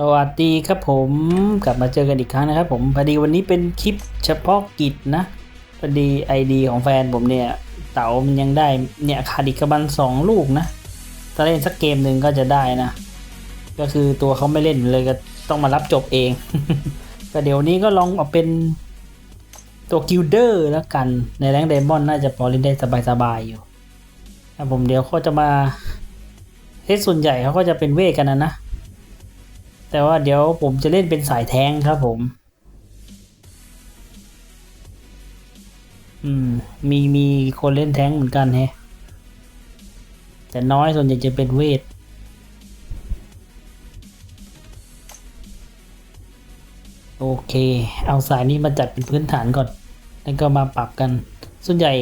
สวัสดีครับผมกลับมาเจอกันอีกครั้งนะครับผมพอดีวันนี้เป็นคลิปเฉพาะกิจนะพอดีไอดีของแฟนผมเนี่ย เต๋ามันยังได้เนี่ยขาดอีกระบันสองลูกนะถ้าเล่นสักเกมหนึ่งก็จะได้นะ ก็คือตัวเขาไม่เล่นเลยก็ต้องมารับจบเองก็เดี๋ยวนี้ก็ลองเอาเป็นตัวกิลเดอร์แล้วกันในแรงเดมอนน่าจะพอเล่นได้สบายๆอยู่นะผมเดี๋ยวเขาจะมาเฮ้ส่วนใหญ่เขาก็จะเป็นเวทกันนะนะ แต่ว่าเดี๋ยวผมจะเล่นเป็นสายแท้งครับผม อืม มีมีคนเล่นแท้งเหมือนกันแฮะ แต่น้อยส่วนใหญ่จะเป็นเวทโอเค เอาสายนี้มาจัดเป็นพื้นฐานก่อน แล้วก็มาปรับกัน ส่วนใหญ่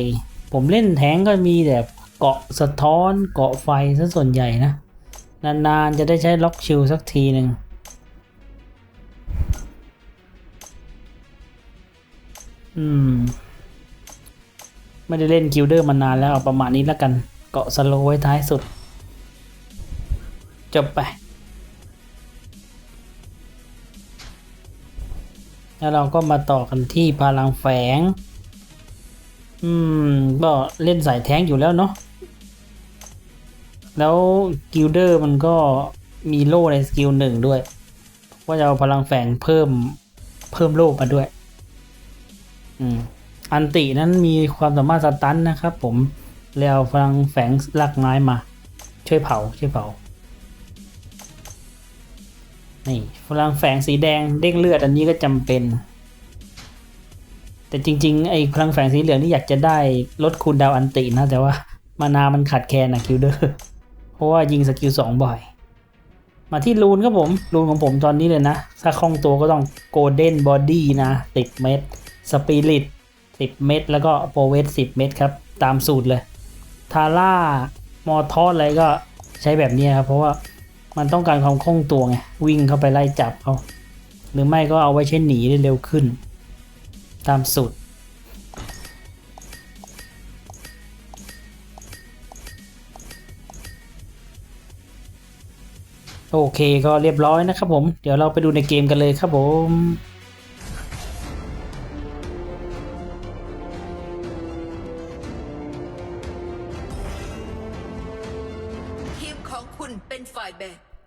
ผมเล่นแทงก็มีแต่เกาะสะท้อน เกาะไฟซะส่วนใหญ่นะ นานๆจะได้ใช้ล็อกชิลสักทีหนึ่ง อืม ไม่ได้เล่นกิลเดอร์มานานแล้วเอาประมาณนี้แล้วกัน เกาะสโลไว้ท้ายสุด จบไป แล้วเราก็มาต่อกันที่พลังแฝง อืม ก็เล่นสายแท้งอยู่แล้วเนาะ แล้วกิลเดอร์มันก็มีโล่ในสกิลหนึ่งด้วย ว่าจะเอาพลังแฝงเพิ่มเพิ่มโล่มาด้วย อันตินั้นมีความสามารถสตันนะครับผมแล้วพลังแฝงลากไม้มา ช่วยเผาช่วยเผา นี่พลังแฝงสีแดงเด้งเลือดอันนี้ก็จำเป็น แต่จริง ๆ ไอ้พลังแฝงสีเหลืองนี่อยากจะได้ลดคูลดาวอันตินะ แต่ว่ามานามันขาดแคลนนะคิวเดอร์เพราะว่ายิงสกิลสองบ่อย มาที่รูนครับผมรูนของผมตอนนี้เลยนะ ถ้าคล่องตัวก็ต้องโกลเด้นบอดี้นะติดเม็ด สปิริต10 เม็ดแล้วก็โปรเวส10 เม็ดครับ ตามสูตรเลย ทาร่ามอทอสอะไรก็ใช้แบบนี้ครับ เพราะว่ามันต้องการความคล่องตัวไง วิ่งเข้าไปไล่จับเขาหรือไม่ก็เอาไว้ใช้หนีได้เร็วขึ้น ตามสูตรโอเคก็เรียบร้อยนะครับผม เดี๋ยวเราไปดูในเกมกันเลยครับผม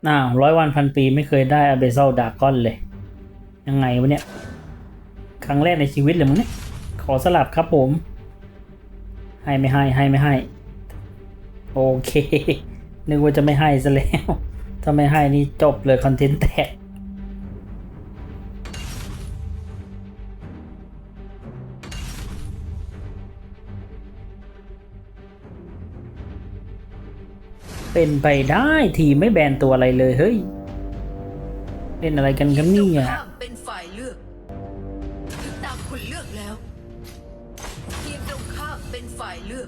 แบกอ้าร้อยวันพันปีไม่เคยได้อเบซอลดากอนเลย ยังไงวะเนี่ย ครั้งแรกในชีวิตเลยมั้งเนี่ย ขอสลับครับผม ให้ไม่ให้ให้ไม่ให้ โอเค นึกว่าจะไม่ให้ซะแล้ว ถ้าไม่ให้นี่จบเลยคอนเทนต์แตก เป็นไปได้ทีมไม่แบนตัวอะไรเลยเฮ้ยเล่นอะไรกันครับเนี่ตรงยข้ามเป็นฝ่ายเลือกถึงตามคุณเลือกแล้วทีมตรงข้ามเป็นฝ่ายเลือก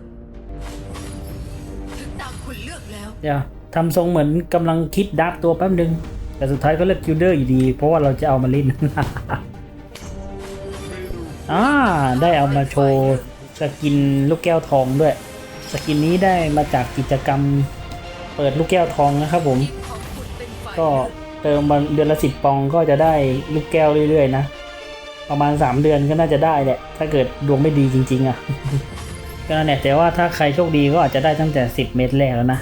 ถึงตามคุณเลือกแล้วเดี๋ยวทำทรงเหมือนกำลังคิดดักตัวแป๊บนึง แต่สุดท้ายก็เลือกคิวเดอร์อยู่ดี เพราะว่าเราจะเอามาเล่นอ่าได้เอามาโชว์สกินลูกแก้วทองด้วย สกินนี้ได้มาจากกิจกรรม เปิดลูกแก้วทองนะครับผม ก็เติมมาเดือนละสิบปองก็จะได้ลูกแก้วเรื่อยๆนะ ประมาณ 3 เดือนก็น่าจะได้แหละ ถ้าเกิดดวงไม่ดีจริง ๆ อะ ก็นั่นแหละแต่ว่าถ้าใครโชคดีก็อาจจะได้ตั้งแต่ 10 เม็ดแรกแล้วนะ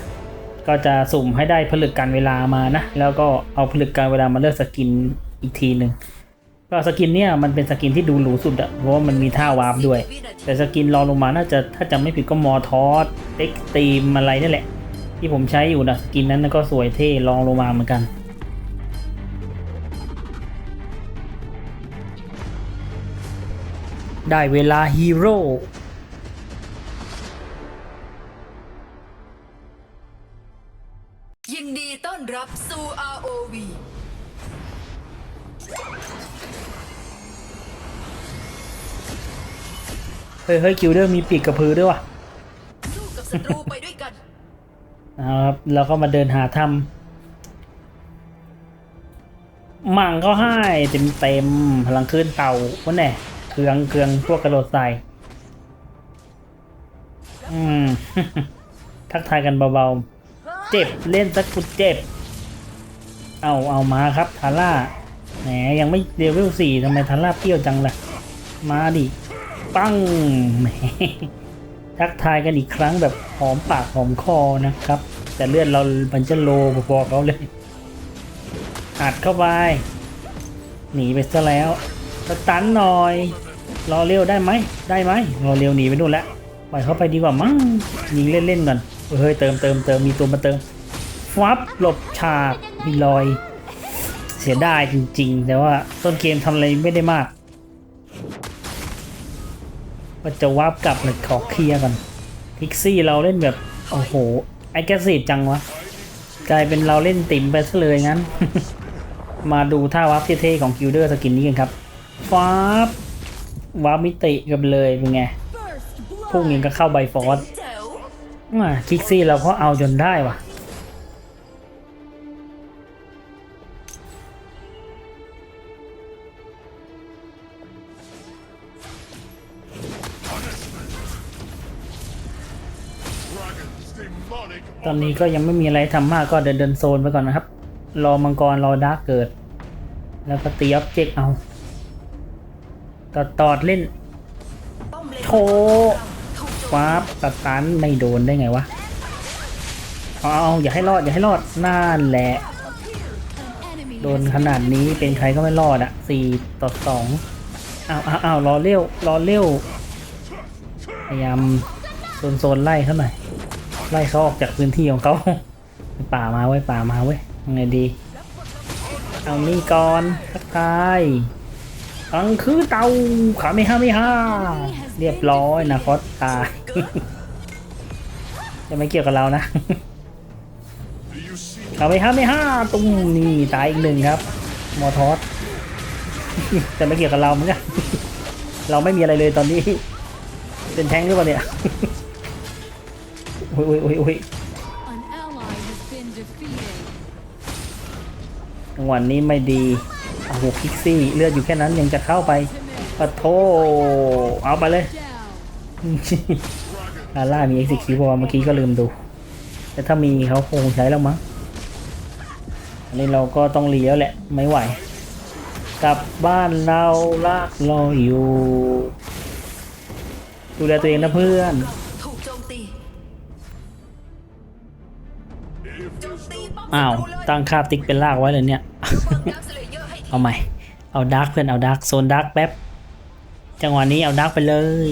ก็จะสุ่มให้ได้ผลึกการเวลามานะ แล้วก็เอาผลึกการเวลามาเลือกสกินอีกทีหนึ่งก็สกินเนี่ยมันเป็นสกินที่ดูหรูสุดอะเพราะว่ามันมีท่าวาร์ปด้วย แต่สกินรองลงมาน่าจะถ้าจำไม่ผิดก็มอทอสเอ็กตีมอะไรนี่แหละ ที่ผมใช้อยู่นะสกินนั้นก็สวยเท่รองลงมาเหมือนกัน ได้เวลาฮีโร่ยินดีต้อนรับสู่ ROV เฮ้ยเฮ้ยคิวเดอร์มีปีกกระพือด้วยว่ะ สู้กับศัตรูไปด้วยกั นะครับแล้วก็มาเดินหาทำมั่งก็ให้เต็มเต็มๆพลังคลื่นเต่าวันแน่เครืองเครืองพวกกระโดดใส่อืมทักทายกันเบาๆ เจ็บเล่นสักกุดเจ็บ เอาเอามาครับทาร่าแหมยังไม่เลเวลสี่ทำไมทาร่าเปรี้ยวจังล่ะ มาดิ ปังแหม ทักทายกันอีกครั้งแบบหอมปากหอมคอนะครับ แต่เลือดเรามันจะโลพอๆเขาเลยอัดเข้าไป หนีไปซะแล้วสตันหน่อยรอเร็วได้ไหมได้ไหมรอเร็วหนีไปนู่นแล้วปล่อยเขาไปดีกว่ามั้งยิงเล่นๆก่อนเฮ้ยเติมเติมเติมมีตัวมาเติมฟับหลบฉากมีรอย เสียดายจริง ๆ แต่ว่าต้นเกมทำอะไรไม่ได้มาก ว่าจะวาร์ปกลับเลยขอเคลียร์ก่อนพิกซี่เราเล่นแบบ โอ้โหไอแกซีฟจังวะ กลายเป็นเราเล่นติ่มไปซะเลยงั้น มาดูท่าวาร์ปเท่ๆของกิลเดอร์สกินนี้กันครับฟ้าบวาร์ปมิติกันเลยเป็นไงพวกนี้ก็เข้าไบฟอร์สแจ๋วอ่าคิกซี่เราก็เอาจนได้ว่ะ ตอนนี้ก็ยังไม่มีอะไรทำมากก็เดินเดินโซนไปก่อนนะครับ รอมังกรรอดาร์กเกิด แล้วก็ตีออบเจกต์เอาตอดตอดเล่นโถถูกโจมฟ้าบสตันไม่โดนได้ไงวะเอาเอาอย่าให้รอดอย่าให้รอดนั่นแหละ โดนขนาดนี้เป็นใครก็ไม่รอดอะสี่ต่อสองเอาเอาเอารอเร็วรอเร็วพยายามโซนโซนไล่เข้าหน่อย ไล่เขาออกจากพื้นที่ของเขา ป่ามาไว้ป่ามาเว้ยังไงดี เอานี่ก่อนทักทายอังคือเตาขาไม่ห้าไม่ห้า เรียบร้อยนะคอสตายจะไม่เกี่ยวกับเรานะขาไม่ห้าไม่ห้าตุ้มนี่ตายอีกหนึ่งครับ มอทอสแต่ไม่เกี่ยวกับเราเหมือนกันเราไม่มีอะไรเลยตอนนี้ เป็นแท้งหรือเปล่าเนี่ย อ้ยโอ้ยโอ้ยโอ้ย An ally has been defeated. จังหวะนี้ไม่ดีโอ้โหพิกซี่เลือดอยู่แค่นั้นยังจะเข้าไปปะโทเอาไปเลย Down. ลาล่ามี execute บอกว่าเมื่อกี้ก็ลืมดู แต่ถ้ามีเขาคงใช้แล้วมั้งอันนี้เราก็ต้องเลี้ยวแหละ ไม่ไหว กลับบ้านเราลากรออยู่ ดูแลตัวเองนะเพื่อน อ้าว ตั้งค่าติ๊กเป็นลากไว้เลยเนี่ย เอาใหม่ เอาดาร์กเพื่อนเอาดาร์กโซนดาร์กแป๊บ จังหวะนี้เอาดาร์กไปเลย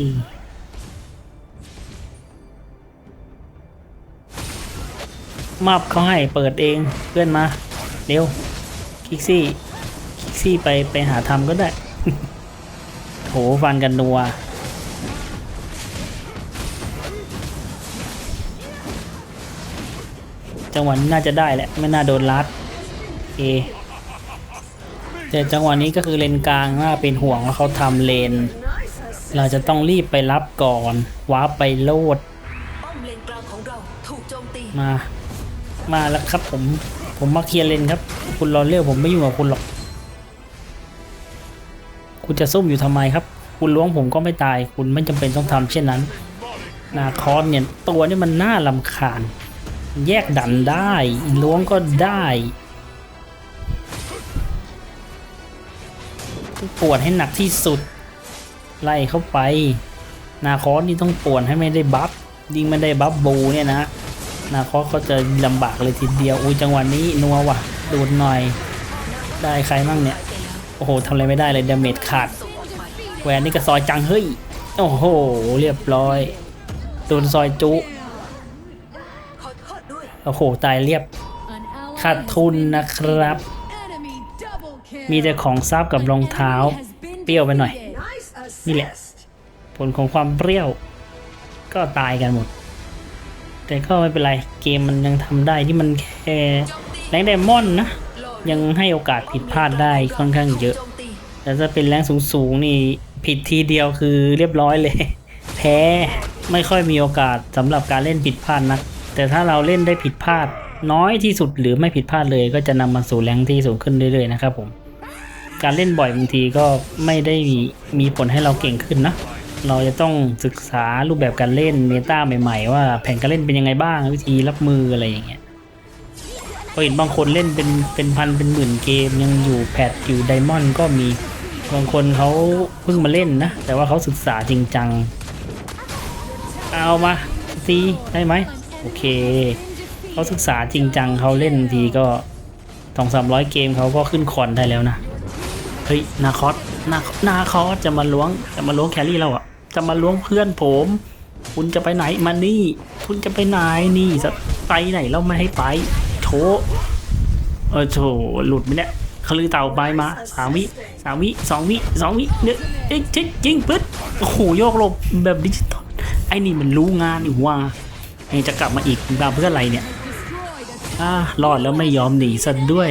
มาบเขาให้เปิดเองเพื่อนมา เร็ว คิกซี่ คิกซี่ไปไปหาทำก็ได้ โหฟันกันนัว จังหวะนี้น่าจะได้แหละไม่น่าโดนลัดเอแต่จังหวะนี้ก็คือเลนกลางน่าเป็นห่วงว่าเขาทำเลน เราจะต้องรีบไปรับก่อนว้าร์ปไปโลดมา มาแล้วครับผมผมมาเคลียร์เลนครับ คุณรอเรียกผมไม่อยุ่กับคุณหรอก คุณจะซุ่มอยู่ทำไมครับ คุณล้วงผมก็ไม่ตาย คุณไม่จำเป็นต้องทำเช่นนั้น นาคอนเนี่ยตัวนี่มันน่าลำคาญ แยกดันได้ล้วงก็ได้ปวดให้หนักที่สุด ไล่เข้าไป นาคอสนี่ต้องปวดให้ไม่ได้บัฟยิ่งไม่ได้บัฟบูเนี่ยนะนาคอสเขาจะลำบากเลยทีเดียวอุ้ยจังหวะนี้นัวว่ะดูดหน่อย ได้ใครมั่งเนี่ยโอ้โหทำอะไรไม่ได้เลยดาเมจขาดแหวนนี่ก็ซอยจังเฮ้ยโอ้โห เรียบร้อยโดนซอยจุ โอ้โห ตายเรียบ ขาดทุนนะครับ มีแต่ของซับกับรองเท้า เปรี้ยวไปหน่อย นี่แหละ ผลของความเปรี้ยว ก็ตายกันหมด แต่ก็ไม่เป็นไร เกมมันยังทำได้ที่มันแค่แรงไดมอนด์นะ ยังให้โอกาสผิดพลาดได้ค่อนข้างเยอะ แต่ถ้าเป็นแรงสูงๆนี่ผิดทีเดียวคือเรียบร้อยเลย แพ้ไม่ค่อยมีโอกาสสำหรับการเล่นผิดพลาดนะ แต่ถ้าเราเล่นได้ผิดพลาดน้อยที่สุดหรือไม่ผิดพลาดเลยก็จะนำมาสู่แรงที่สูงขึ้นเรื่อยๆนะครับผมการเล่นบ่อยบางทีก็ไม่ได้มีมีผลให้เราเก่งขึ้นนะเราจะต้องศึกษารูปแบบการเล่นเมตาใหม่ๆ ว่าแผนการเล่นเป็นยังไงบ้างวิธีรับมืออะไรอย่างเงี้ยก็เห็นบางคนเล่นเป็นเป็นพันเป็นหมื่นเกมยังอยู่แพทอยู่ไดมอนด์ก็มีบางคนเขาเพิ่งมาเล่นนะ แต่ว่าเขาศึกษาจริงจัง เอามาซีได้ไหม โอเค เขาศึกษาจริงจังเขาเล่นทีก็สองสามร้อยเกมเขาก็ขึ้นคอนได้แล้วนะ เฮ้ย นาคอสนานาคอสจะมาล้วงจะมาล้วงแครี่เราอะจะมาล้วงเพื่อนผม คุณจะไปไหนมานี่ คุณจะไปไหนนี่จะไปไหนเราไม่ให้ไปโถเออโถหลุดไหมเนี่ยเขลือเต่าไปมาสามวิสามวิสองวิสองวิเนี่ยเอ๊ะจริงจริงปึ๊ดโอ้โหโยกลบแบบดิจิตอลไอ้นี่มันรู้งานอยู่ว่า ยังจะกลับมาอีกตาเพื่ออะไรเนี่ยอ่ารอดแล้วไม่ยอมหนีซะด้วย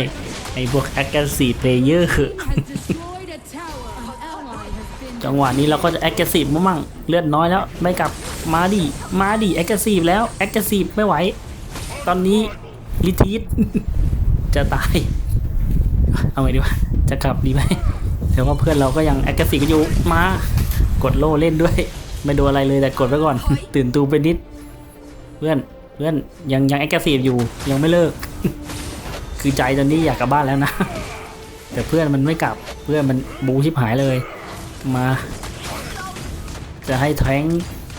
ไอ้พวก aggressive player has destroyed a tower. An ally has been จังหวะนี้เราก็จะ aggressive มั่งเลือดน้อยแล้ว ไม่กลับมาดิมาดิ aggressive แล้ว aggressive ไม่ไหว ตอนนี้ retreat จะตาย เอาไงดีวะ จะกลับดีไหมแต่ว่าเพื่อนเราก็ยัง aggressive กันอยู่ มา กดโล่เล่นด้วย ไม่ดูอะไรเลยแต่กดไว้ก่อน ตื่นตูไปนิด พื่อนเพื่อนยังยัง aggressive อยู่ยังไม่เลิก คือใจตอนนี้อยากกลับบ้านแล้วนะ แต่เพื่อนมันไม่กลับเพื่อนมันบูชิบหายเลย มา จะให้แทง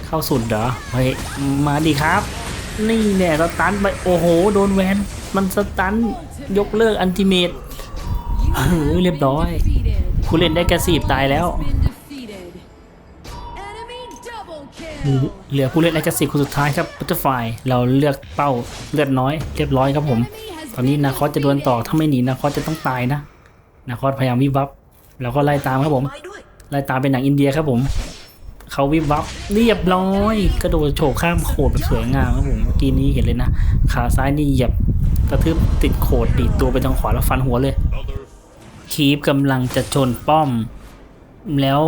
เข้าสุดเหรอเฮ้ยมาดีครับ นี่เนี่ยสตันไปโอ้โหโดนแวนมันสตันยกเลิกอันติเมตเออเรียบร้อย defeated. ผู้เล่นได้แกสีบตายแล้ว เหลือผู้เล่นแอคทีฟคนสุดท้ายครับบัตเตอร์ไฟเราเลือกเป้าเลือดน้อยเรียบร้อยครับผม ตอนนี้นาคอสจะดวลต่อถ้าไม่หนีนาคอสจะต้องตายนะนาคอสพยายามวิบวับเราก็ไล่ตามครับผม ไล่ตามเป็นหนังอินเดียครับผมเขาวิบวับเรียบร้อยกระโดดโฉบข้ามโขดแบบสวยงามครับผมเมื่อกี้นี้เห็นเลยนะ ขาซ้ายนี่เหยียบกระทืบติดโขดดีดตัวไปทางขวาแล้วฟันหัวเลยคีปกำลังจะชนป้อม แล้ว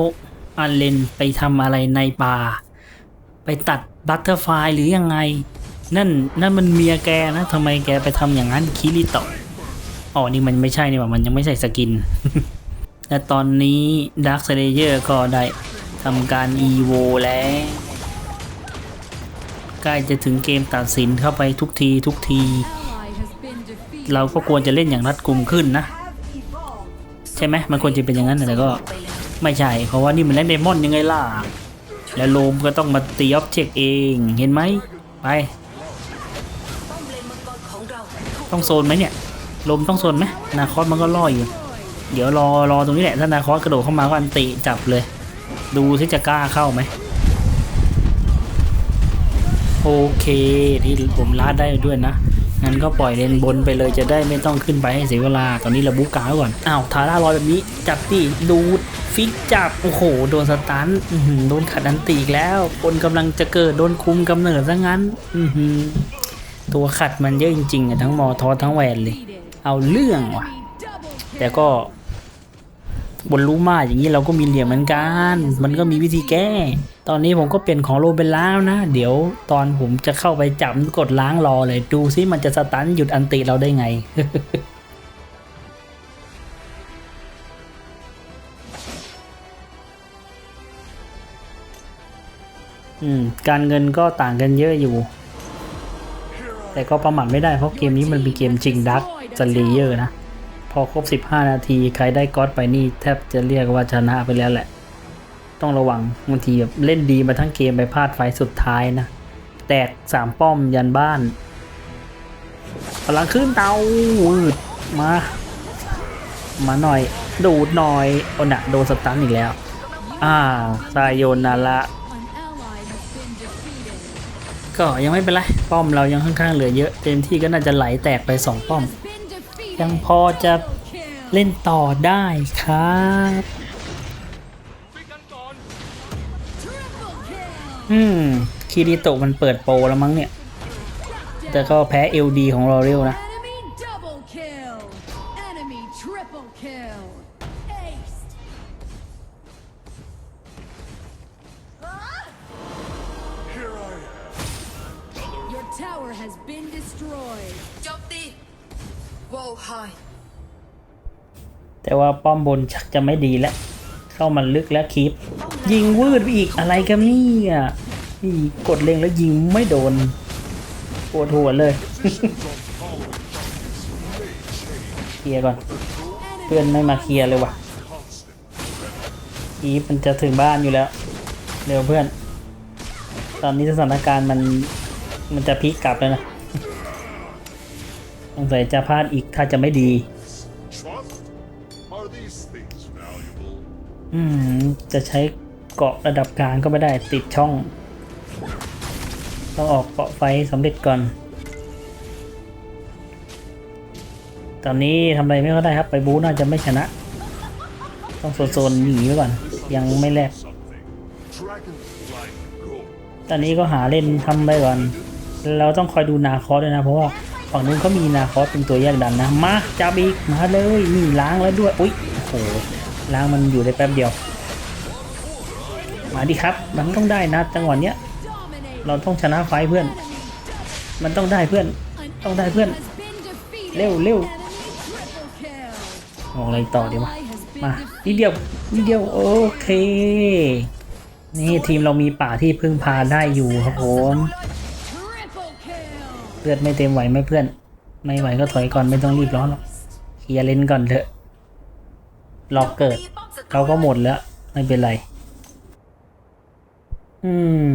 อันเลนไปทำอะไรในป่า ไปตัดบัตเตอร์ไฟหรือยังไง นั่นนั่นมันเมียแกนะทำไมแกไปทำอย่างนั้นคิริโตะอ๋อนี่มันไม่ใช่นี่ว่ามันยังไม่ใส่สกิน และตอนนี้ดักเซเลเยอร์ก็ได้ทำการอีโวแล้วใกล้จะถึงเกมตัดสินเข้าไปทุกทีทุกที เราก็ควรจะเล่นอย่างรัดกุมขึ้นนะ ใช่ไหมมันควรจะเป็นอย่างนั้นแต่ก็ไม่ใช่ เพราะว่านี่มันเล่นเดมอนยังไงล่ะ แล้วโลมก็ต้องมาตีออบเจกเองเห็นไหมไป ต้องโซนไหมเนี่ยลมต้องโซนไหมนาคอสมันก็ล่ออยู่ เดี๋ยวรอรอตรงนี้แหละถ้านาคอสกระโดดเข้ามาก็อันติจับเลย ดูที่จะกล้าเข้าไหมโอเคที่ผมลาดได้ด้วยนะ งั้นก็ปล่อยเลนบนไปเลยจะได้ไม่ต้องขึ้นไปให้เสียเวลา ตอนนี้เราบุกกาไว้ก่อน อ้าวทาร่าลอยแบบนี้ จับดิดูดฟิกจับ โอ้โห โดนสตันโดนขัดอันตีอีกแล้ว คนกำลังจะเกิดโดนคุมกำเนิดซะงั้น อืตัวขัดมันเยอะจริงๆอะทั้งมอทอทั้งแวนเลย เอาเรื่องว่ะ แต่ก็บนรู้มาอย่างนี้เราก็มีเหลี่ยมเหมือนกัน มันก็มีวิธีแก้ ตอนนี้ผมก็เปลี่ยนของโลเป็นล้างนะ เดี๋ยวตอนผมจะเข้าไปจับกดล้างรอเลย ดูซิมันจะสตันหยุดอันติเราได้ไง อืม การเงินก็ต่างกันเยอะอยู่ แต่ก็ประมาทไม่ได้เพราะเกมนี้มันเป็นเกมจริงดักสเลเยอร์นะ พอครบ 15 นาทีใครได้ก๊อตไปนี่แทบจะเรียกว่าชนะไปแล้วแหละ ต้องระวังบางทีแบบเล่นดีมาทั้งเกมไปพลาดไฟสุดท้ายนะ แตกสามป้อมยันบ้านพลังขึ้นเตาวืดมา มาหน่อย ดูดหน่อยโอนะโดนสตันอีกแล้วอ้าวซายโยนาระก็ยังไม่เป็นไร ป้อมเรายังค่อนข้างเหลือเยอะ เต็มที่ก็น่าจะไหลแตกไปสองป้อม ยังพอจะเล่นต่อได้ครับ อืมคิริโตะมันเปิดโปรแล้วมั้งเนี่ย แต่ก็แพ้ LD ของเราเร็วนะ Enemy double kill. Enemy triple kill. Ace. Your tower has been destroyed. โจมตีโวลไฮแต่ว่าป้อมบนชักจะไม่ดีแล้ว เข้ามาลึกแล้วคลิป ยิงวืดไปอีกอะไรกันเนี่ยนี่กดเล็งแล้วยิงไม่โดนปวดหัวเลยเคลียร์ก่อน เพื่อนไม่มาเคลียร์เลยว่ะอีฟมันจะถึงบ้านอยู่แล้ว เร็วเพื่อน ตอนนี้สถานการณ์มันมันจะพลิกกลับแล้วนะสงสัยจะพลาดอีกถ้าจะไม่ดี อืม จะใช้เกาะระดับกลางก็ไม่ได้ติดช่อง ต้องออกเกาะไฟสำเร็จก่อน ตอนนี้ทำอะไรไม่ก็ได้ครับ ไปบูน่าจะไม่ชนะ ต้องโซนๆหนีไว้ก่อน ยังไม่แลกตอนนี้ก็หาเล่นทำไปก่อน เราต้องคอยดูนาคอสด้วยนะ เพราะว่าฝั่งนู้นเขามีนาคอสเป็นตัวแยกดันนะ มาจับอีกมาเลยนี่ล้างแล้วด้วย อุ๊ยโอ้โห ล้างมันอยู่ได้แป๊บเดียว มาดิครับ มันต้องได้นะจังหวะเนี้ย เราต้องชนะไฟเพื่อน มันต้องได้เพื่อน ต้องได้เพื่อน เร็วเร็วมองอะไรต่อดีวะมานิดเดียวนิดเดียวโอเค นี่ทีมเรามีป่าที่พึ่งพาได้อยู่ครับผมเลือดไม่เต็มไหวไหมเพื่อน ไม่ไหวก็ถอยก่อนไม่ต้องรีบร้อนหรอกเคลียร์เลนก่อนเถอะ รอเกิด เขาก็หมดแล้ว ไม่เป็นไร อืม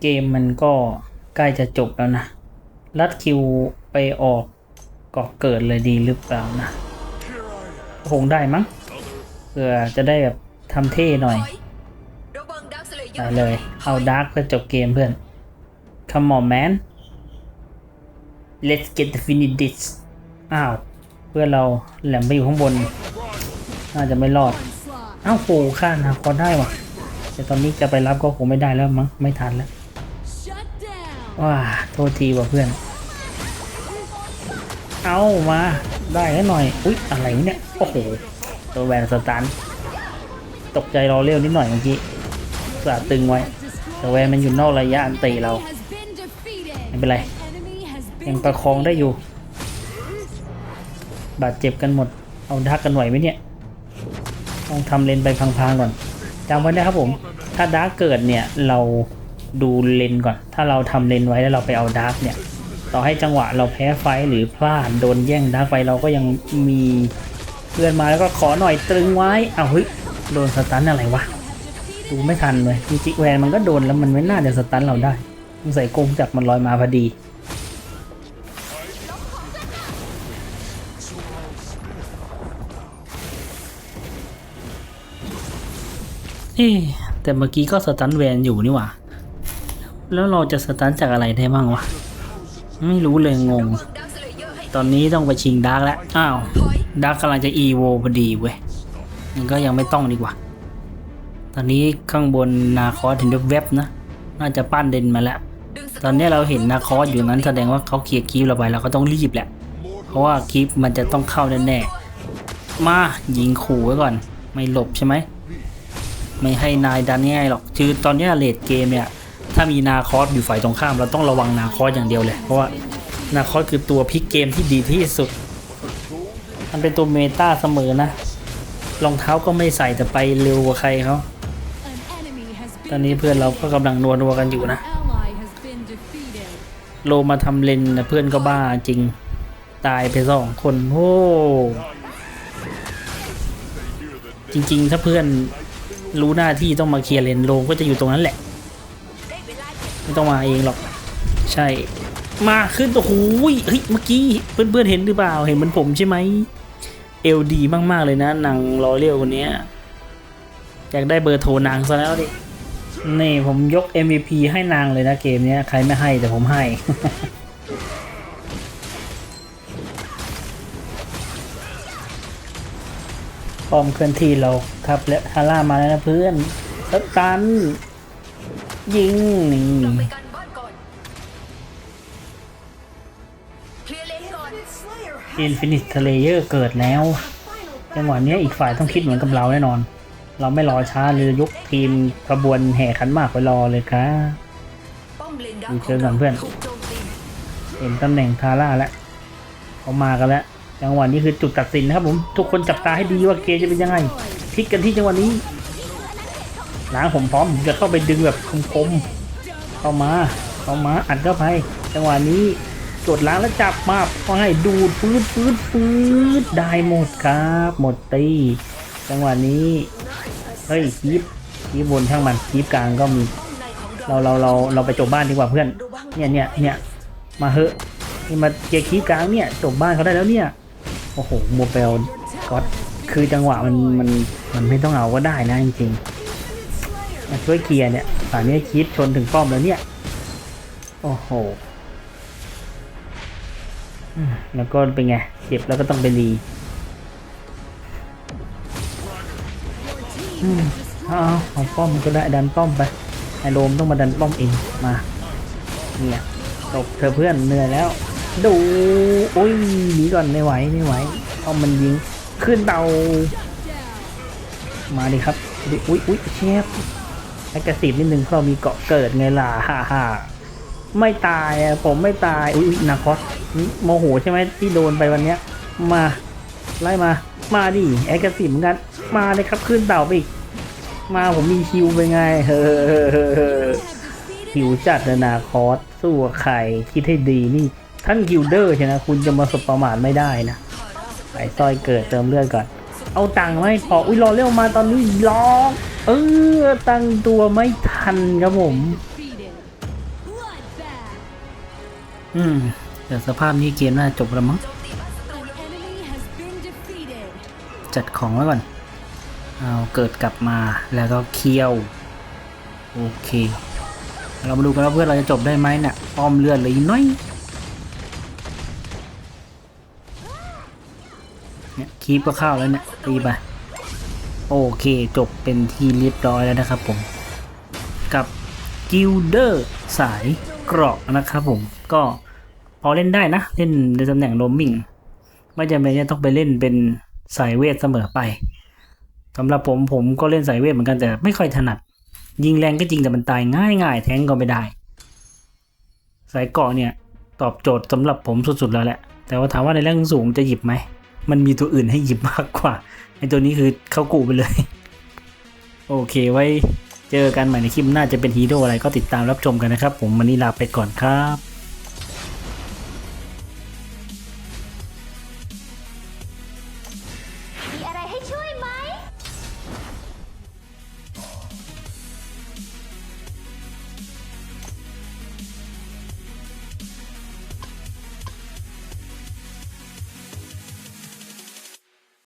เกมมันก็ใกล้จะจบแล้วนะ ลัดคิวไปออกกาะเกิดเลยดีหรือเปล่านะคงได้มั้งเพื่อจะได้แบบทำเท่หน่อยไปเลย เอาดาร์กเพื่อจบเกมเพื่อน Come on man let's get the finish this อ้าว เพื่อเราแหลมไปอยู่ข้างบน น่าจะไม่รอด Onslaught. อ้าวโหข้านะพอได้ว่ะ แต่ตอนนี้จะไปรับก็คงไม่ได้แล้วมั้ง ไม่ทันแล้วว้าโทษทีว่ะเพื่อน เอามา ได้แล้วหน่อย อุ๊ย อะไรเนี่ย โอ้โห ตัวแวนสตัน ตกใจรอเร็วนิดหน่อยเมื่อกี้สาตึงไว้แต่แวนมันอยู่นอกระยะอันตีเรา ไม่เป็นไร ยังประคองได้อยู่ บาดเจ็บกันหมด เอาดักกันไหวไหมเนี่ย ต้องทำเลนไปพังๆก่อนจำไว้นะครับผม ถ้าดักเกิดเนี่ยเราดูเลนก่อน ถ้าเราทำเลนไว้แล้วเราไปเอาดักเนี่ย ต่อให้จังหวะเราแพ้ไฟหรือพลาดโดนแย่งดักไปเราก็ยังมีเพื่อนมาแล้วก็ขอหน่อยตรึงไว้เอ้าเฮ้ยโดนสตันอะไรวะ ดูไม่ทันเลยจริงๆแวนมันก็โดนแล้วมันไม่น่าจะสตันเราได้สงสัยกงจักมันลอยมาพอดี เอ๊ะแต่เมื่อกี้ก็สตันแวนอยู่นี่หว่า แล้วเราจะสตันจากอะไรได้บ้างวะ ไม่รู้เลยงง ตอนนี้ต้องไปชิงดาร์กแล้ว อ้าว ดาร์กกำลังจะอีโวพอดีเว้ยมันก็ยังไม่ต้องดีกว่า ตอนนี้ข้างบนนาคอสเห็นเว็บนะ น่าจะปั้นเด่นมาแล้ว ตอนนี้เราเห็นนาคอสอยู่นั้นแสดงว่าเขาเคลียร์คีปเราไปเราก็ต้องรีบแหละ เพราะว่าคีปมันจะต้องเข้าแน่ๆ มายิงขู่ไว้ก่อน ไม่หลบใช่ไหม ไม่ให้นายดันง่ายหรอกคือตอนนี้เลดเกมเนี่ย ถ้ามีนาคอสอยู่ฝ่ายตรงข้าม เราต้องระวังนาคอสอย่างเดียวเลย เพราะว่านาคอสคือตัวพลิกเกมที่ดีที่สุด มันเป็นตัวเมตาเสมอนะรองเท้าก็ไม่ใส่แต่ไปเร็วกว่าใครเขาตอนนี้เพื่อนเราก็กำลังนัวนัวกันอยู่นะโลมาทำเลนนะเพื่อนก็บ้าจริง ตายไปสองคนโอ้จริง ๆ ถ้าเพื่อน รู้หน้าที่ต้องมาเคลียร์เลนโลก็จะอยู่ตรงนั้นแหละ ไม่ต้องมาเองหรอก ใช่ มาขึ้นโอ้โหยเฮ้ย เมื่อกี้เพื่อนๆเห็นหรือเปล่า เห็นเหมือนผมใช่ไหมเอลดีมากๆเลยนะนางรอเรียวคนนี้อยากได้เบอร์โทรนางซะแล้วดิ นี่ผมยก MVP ให้นางเลยนะเกมนี้ใครไม่ให้แต่ผมให้ พร้อมเคลื่อนที่เราครับและฮาร่ามาแล้วนะเพื่อนสตันยิงนี่เราไปกันบ้านก่อนเคลียร์เลนก่อนอินฟินิตเทเลเยอร์เกิดแล้วจังหวะเนี้ยอีกฝ่ายต้องคิดเหมือนกับเราแน่นอน เราไม่รอช้าเลยยกทีมขบวนแห่ขันมากไปรอเลยครับป้อมเลนดักดูเชิงก่อนเพื่อน เห็นตำแหน่งทาร่าแล้วเขามากันแล้ว จังหวะนี้คือจุดตัดสินนะครับผมทุกคนจับตาให้ดีว่าเกมจะเป็นยังไงพลิกกันที่จังหวะนี้ล้างผมพร้อมผมจะเข้าไปดึงแบบคมๆเข้ามาเข้ามาอัดเข้าไปจังหวะนี้ตรวจล้างแล้วจับมาไปดูดฟืดฟืดฟืดได้หมดครับ หมดตีจังหวะนี้เฮ้ยคีบคีบบนช่างมันคีบกลางก็มีเราเราเราเราไปจบบ้านดีกว่าเพื่อนเนี่ยเนี่ยเนี่ยมาเหอะนี่มาเกียร์คีบกลางเนี่ยจบบ้านเขาได้แล้วเนี่ย โอ้โหโมเบลก็คือจังหวะมันมันมันไม่ต้องเอาก็ได้นะจริงๆมาช่วยเคลียร์เนี่ยตอนนี้คีบชนถึงป้อมแล้วเนี่ย โอ้โหแล้วก็เป็นไงเจ็บแล้วก็ต้องไปรีอืมเอาเอาเอาป้อมก็ได้ดันป้อมไปไอโรมต้องมาดันป้อมเองมา เนี่ยจบเธอเพื่อนเหนื่อยแล้ว ดูโอ้ยหนีก่อนไม่ไหวไม่ไหวป้อมมันยิงขึ้นเตามาดิครับดิอุ้ยอุ้ยเชฟแอคทีฟนิดนึงเพราะมีเกาะเกิดไงล่ะฮ่าฮ่าไม่ตายอะผมไม่ตายอุ้ยอุ๊ยนาคอสโมโหใช่ไหมที่โดนไปวันเนี้ย มาไล่มามาดิแอคทีฟเหมือนกันมาเลยครับขึ้นเต่าไปอีกมาผมมีคิวไปไงเฮ้อ You have defeated หิวจัดนาคอสสู้ใครคิดให้ดีนี่ ท่านกิลเดอร์ใช่ไหมคุณจะมาสบประมาทไม่ได้นะสายสร้อยเกิดเติมเลือดก่อน เอาตังค์ไม่พออุ้ยรอเร็วมาตอนนี้ล็อกเออตั้งตัวไม่ทันครับผม อืมแต่สภาพนี้เกมน่าจบแล้วมั้งจัดของไว้ก่อน เอาเกิดกลับมาแล้วก็เคี่ยว โอเค เรามาดูกันว่าเพื่อนเราจะจบได้ไหมเนี่ยป้อมเลือดเลยน้อย คีบก็เข้าแล้วเนี่ยตีไปโอเคจบเป็นที่เรียบร้อยแล้วนะครับผม กับกิลเดอร์สายเกราะนะครับผมก็พอเล่นได้นะ เล่นในตำแหน่งโรมมิ่งไม่จำเป็นจะต้องไปเล่นเป็นสายเวทเสมอไปสำหรับผมผมก็เล่นสายเวทเหมือนกันแต่ไม่ค่อยถนัด ยิงแรงก็จริงแต่มันตายง่ายง่ายแทงก็ไม่ได้ สายเกาะเนี่ยตอบโจทย์สำหรับผมสุดๆแล้วแหละ แต่ว่าถามว่าในแรงสูงจะหยิบไหม มันมีตัวอื่นให้หยิบมากกว่าไอตัวนี้คือเข้ากูไปเลย โอเคไว้เจอกันใหม่ในคลิปหน้าจะเป็นฮีโร่อะไรก็ติดตามรับชมกันนะครับ ผมวันนี้ลาไปก่อนครับ